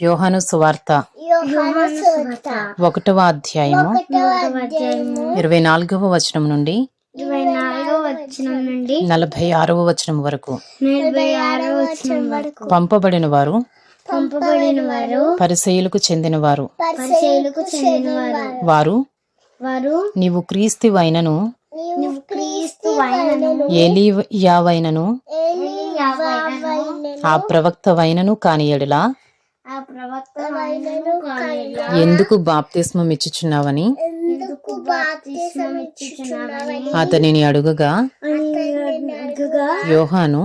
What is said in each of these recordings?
యోహాను సువార్త ఒకటవ అధ్యాయము ఇరవై నాలుగవ వచనం నుండి నలభై ఆరవ వచనం వరకు. పంపబడిన వారు పంపబడిన వారు పరిచయులకు చెందిన వారు. వారు. వారు నీవు క్రీస్తువైనను నువ్వు క్రీస్తు వైనను ఏలియావైనను ఆ ప్రవక్తవైనను వైనను కానిలా ఎందుకు బాప్తిస్మం ఇచ్చుచున్నావని? అతనిని అడుగగా అడుగుగా యోహాను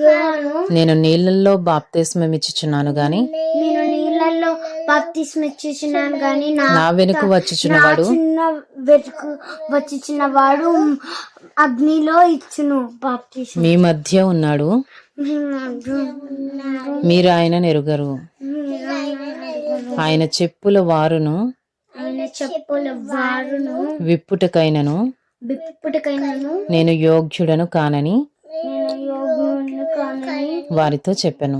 యోహాను నేను నీళ్ళల్లో బాప్తిస్మం ఇచ్చుచున్నాను గాని నేను నీళ్ళల్లో బాప్తిస్మ ఇచ్చుచున్నాను గాని నా వెనుక వచ్చుచున్నవాడు? చిన్న వెతుకు వచ్చిన వాడు అగ్నిలో ఇచ్చును. బాప్తిస్మ మీ మధ్య ఉన్నాడు. మీరు ఆయన నెరుగరు ఆయన చెప్పుల వారును విప్పుటకైనను నేను యోగ్యుడను కానని వారితో చెప్పెను.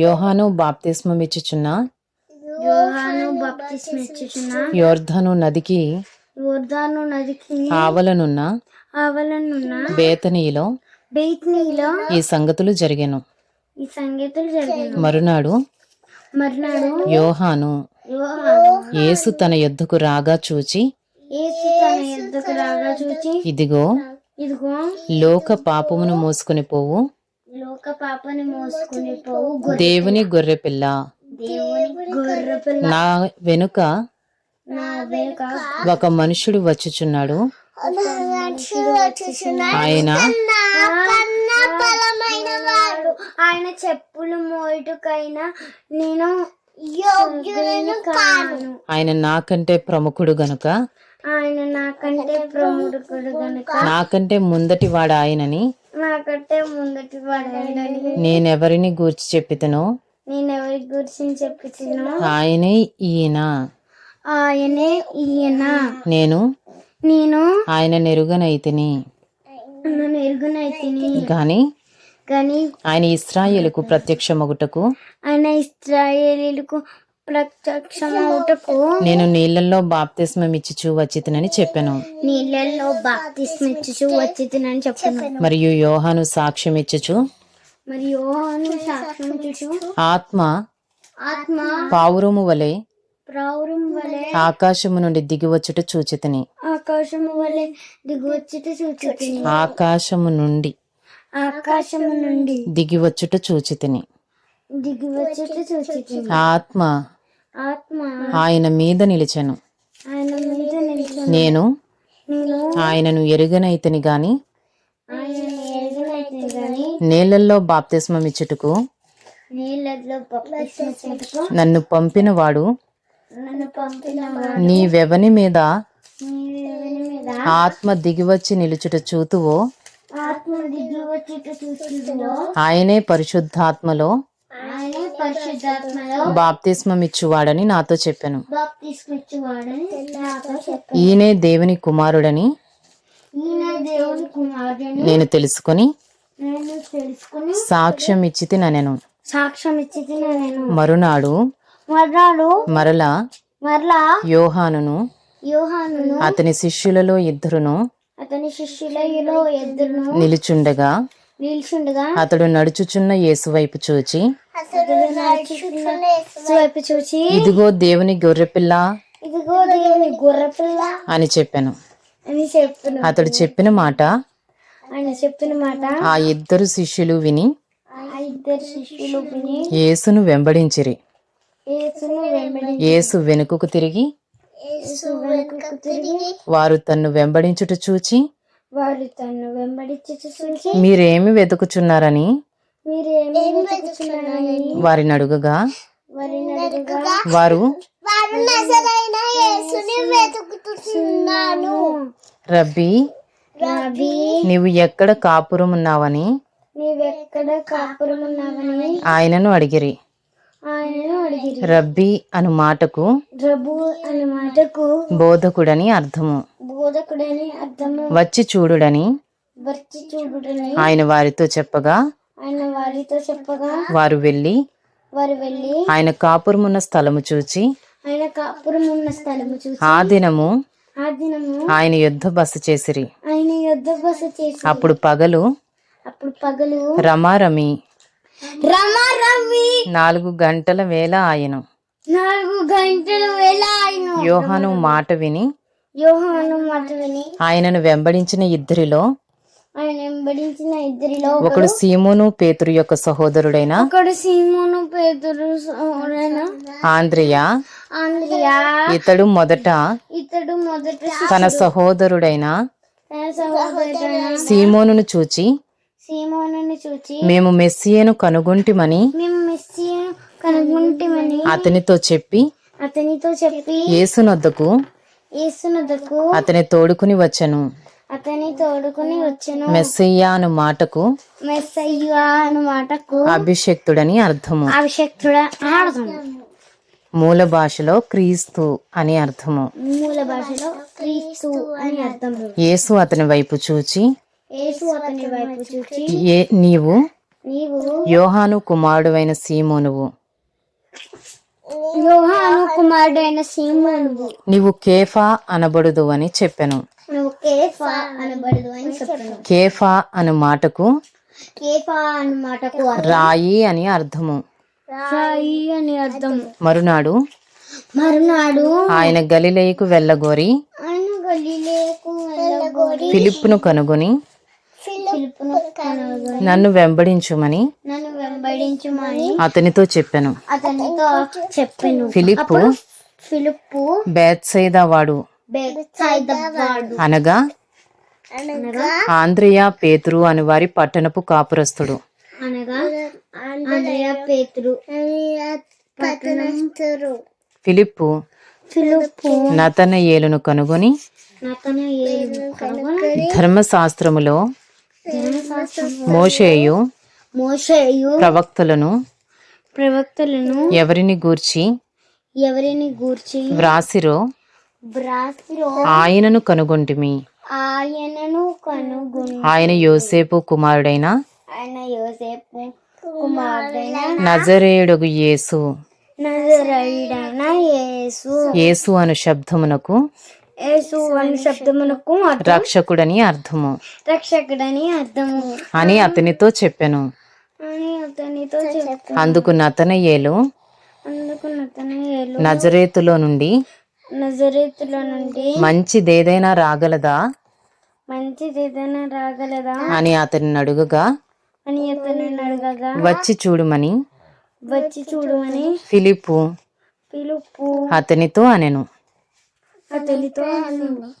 యోహాను బాప్తిస్మం ఇచ్చుచున్న యోహాను బాప్తిస్మ ఇచ్చుచున్న యోర్ధను నదికి ఆవలనున్న ఆవలనున్న బేతనీలో ఈ సంగతులు జరిగెను. ఈ సంగీతులు జరిగాను. మరునాడు మర్నాడు యోహాను యేసు తన యొద్దకు రాగా చూచి యేసు తన యుద్ధకు రాగా చూచి ఇదిగో ఇదిగో లోక పాపమును మోసుకుని పోవు. లోక పాపని మోసుకుని పోవు గొర్రె దేవుని గొర్రెపిల్ల దేవుని గొర్రె పిల్ల. నా వెనుక నా వెనుక ఒక మనుషుడు వచ్చుచున్నాడు. ఆయన వాడు ఆయన చెప్పులు మోయుటకైనా నేను యోగ్యులను కాను. ఆయన నాకంటే ప్రముఖుడు గనుక? ఆయన నాకంటే ప్రముఖుడు గనుక? నాకంటే ముందటి వాడు ఆయనని? నాకంటే ముందటి వాడని నేనెవరిని గూర్చి చెప్పితనో? నేను ఎవరి గురించి చెప్పుతున్నాను ఆయనే ఈయన. ఆయనే ఈయన. నేను? నేను ఆయన నెరుగనైతిని. నన్ను ఎరుగునైతిని గాని కానీ ఆయన ఇస్రాయేలుకు ప్రత్యక్షమగుటకు ఆయన ఇస్రాయేలీలకు ప్రత్యక్షమవుటకు నేను నీళ్ళల్లో బాప్తిస్మం ఇచ్చిచూ వచ్చితనని చెప్పాను. నీళ్ళల్లో బాప్తిస్మిచ్చు వచ్చి తినని చెప్తున్నాను మరియు యోహాను సాక్ష్యం ఇచ్చుచు మరి యోహాను సాక్ష్యం ఆత్మ ఆత్మ పావురము వలె ప్రౌరం వలె ఆకాశము నుండి దిగివచ్చుట చూచితిని. ఆకాశము వలె దిగువచ్చుట చూచుతుంది ఆకాశము నుండి ఆకాశము నుండి దిగివచ్చుట చూచితిని. దిగివచ్చుట చూచుతుంది ఆత్మ ఆత్మ ఆయన మీద నిలిచెను. ఆయన మీద నిల్చుని. నేను నేను ఆయనను ఎరుగనైతని గాని ఆయన ఎరుగునైతే గాని నీళ్ళల్లో బాప్తిస్మం ఇచ్చుటకు నీళ్ళలో బప్తిస్మిచ్చుటకు నన్ను పంపినవాడు నన్ను పంపిన నీవెవని మీద నీవెవరి మీద ఆత్మ దిగివచ్చి నిలుచుట చూతువో. ఆయనే పరిశుద్ధాత్మలో ఆయన పరిశుద్ధాత్మలో బాప్తిస్మం ఇచ్చువాడని నాతో చెప్పాను. ఈయనే దేవుని కుమారుడని నేను తెలుసుకొని నేను సాక్ష్యం ఇచ్చితి ననెను. సాక్ష్యం నేను మరునాడు మర్నాడు మరలా మరలా యోహానును యోహానును అతని శిష్యులలో ఇద్దరును అతని శిష్యులలో ఎద్దును నిలుచుండగా నిల్చుండగా అతడు నడుచుచున్న యేసు వైపు చూచి వైపు చూచి ఇదిగో దేవుని గొర్రెపిల్ల ఇదిగో దేవుని గొర్రెపిల్ల అని చెప్పాను. అని చెప్తున్నా అతడు చెప్పిన మాట ఆయన చెప్పిన మాట ఆ ఇద్దరు శిష్యులు విని ఆ ఇద్దరు శిష్యులు విని యేసును వెంబడించిరి. యేసును వెంబడి యేసు వెనుకకు తిరిగి యేసు వెనుకకు తిరిగి వారు తన్ను వెంబడించుట చూచి వారు తను వెంబడించి చూసి మీరేమి వెతుకుచున్నారని? మీరు ఏమి వెతుకుతున్నారని వారిని అడుగగా వారిని అడగగా వారు వారు నజరైన యేసుని వెతుకుతున్నాను రబ్బీ నీవు ఎక్కడ నీవెక్కడ కాపురం ఉన్నావని ఆయనను అడిగిరి ఆయనను అడిగిరి. రబ్బీ అను మాటకు ప్రభు అనే మాటకు బోధకుడని అర్థము. బోధకుడని అర్థము. వచ్చి చూడుడని వచ్చి చూడుటని ఆయన వారితో చెప్పగా ఆయన వారితో చెప్పగా వారు వెళ్ళి వారు వెళ్ళి ఆయన కాపురమున్న స్థలము చూచి ఆయన కాపురం ఉన్న స్థలము ఆ దినము ఆ దినము ఆయన యుద్ధ బస చేసిరి. ఆయన యుద్ధ బస చేసి అప్పుడు పగలు అప్పుడు పగలు రమారమి నాలుగు గంటల వేళ ఆయను. నాలుగు గంటల వేళ ఆయన. యోహాను మాట విని యోహాను మాట విని ఆయనను వెంబడించిన ఇద్దరిలో ఆయన వెంబడించిన ఇద్దరిలో ఒకడు సీమోను పేతురు యొక్క సహోదరుడైన ఒకడు సీమోను పేదరు సోదరైన ఆంద్రియ. ఆంద్రియా. ఇతడు మొదట ఇతడు మొదట తన సహోదరుడైన సహోదరుడైన సీమోనును చూచి సీమోనుని చూచి మేము మెస్సియను కనుగొంటిమని మేము మెస్సియను కనుగొంటిమని అతనితో చెప్పి అతనితో చెప్పి యేసునొద్దకు యేసునదకు అతని తోడుకుని వచ్చెను. అతని తోడుకుని వచ్చెను. మెస్సయ్య అను మాటకు మెస్సయ్యా అను మాటకు అభిషక్తుడని అర్థము. అభిషక్తుడా అర్థం. మూల భాషలో క్రీస్తు అని అర్థము. మూల భాషలో క్రీస్తు అని అర్థం యేసు అతని వైపు చూచి నీవు? యోహాను కుమారుడువైన సీమోనువు. యోహాను కుమారుడైన సీమోనువు. నీవు కేఫా అనబడుదు అని చెప్పెను. కేఫా అని చెప్పాను కేఫా అను మాటకు రాయి అని అర్థము. రాయి అని అర్థం. మరునాడు మరునాడు ఆయన గలిలయకు వెళ్ళగోరి ఆయన ఫిలిప్పును కనుగొని నన్ను వెంబడించుమని నన్ను వెంబడించుమని అతనితో చెప్పెను. అతనితో చెప్పెను. ఫిలిప్పు ఫిలిప్పు బేత్సైదా వాడు బెత్సైదవాడు. అనగా అనగా ఆంద్రియ పేతురు అని వారి పట్టణపు కాపురస్తుడు అనగా పేతురు ఫిలిప్పు ఫిలిప్పు నతనయేలును కనుగొని నతను ఏలు కనుగొని ధర్మశాస్త్రములో ధర్మశాస్త్రము మోషేయు మోషేయు ప్రవక్తలను ప్రవక్తలను ఎవరిని గూర్చి ఎవరిని గూర్చి వ్రాసిరో బ్రాసిలో ఆయనను కనుగొంటిమి. ఆయనను కనుగొని ఆయన యోసేపు కుమారుడైన ఆయన యోసేపు కుమారుడైన నజరేయుడగు యేసు. నజరైడైన యేసు. యేసు అను శబ్దమునకు యేసు అను శబ్దమునకు రక్షకుడని అర్థము. రక్షకుడని అర్థము. అని అతనితో చెప్పెను. అని అతనితో చెప్పు అందుకు నతనయేలు అందుకు నతనయేలు నజరేతులో నుండి నజరేతులో నుండి మంచిదేదైనా రాగలదా? మంచిది ఏదైనా రాగలదా? అని అతనిని అడుగగా అని అతను అడగగా వచ్చి చూడుమని వచ్చి చూడమని ఫిలిప్పు పిలుపు అతనితో అనెను. Katoliko, er ano?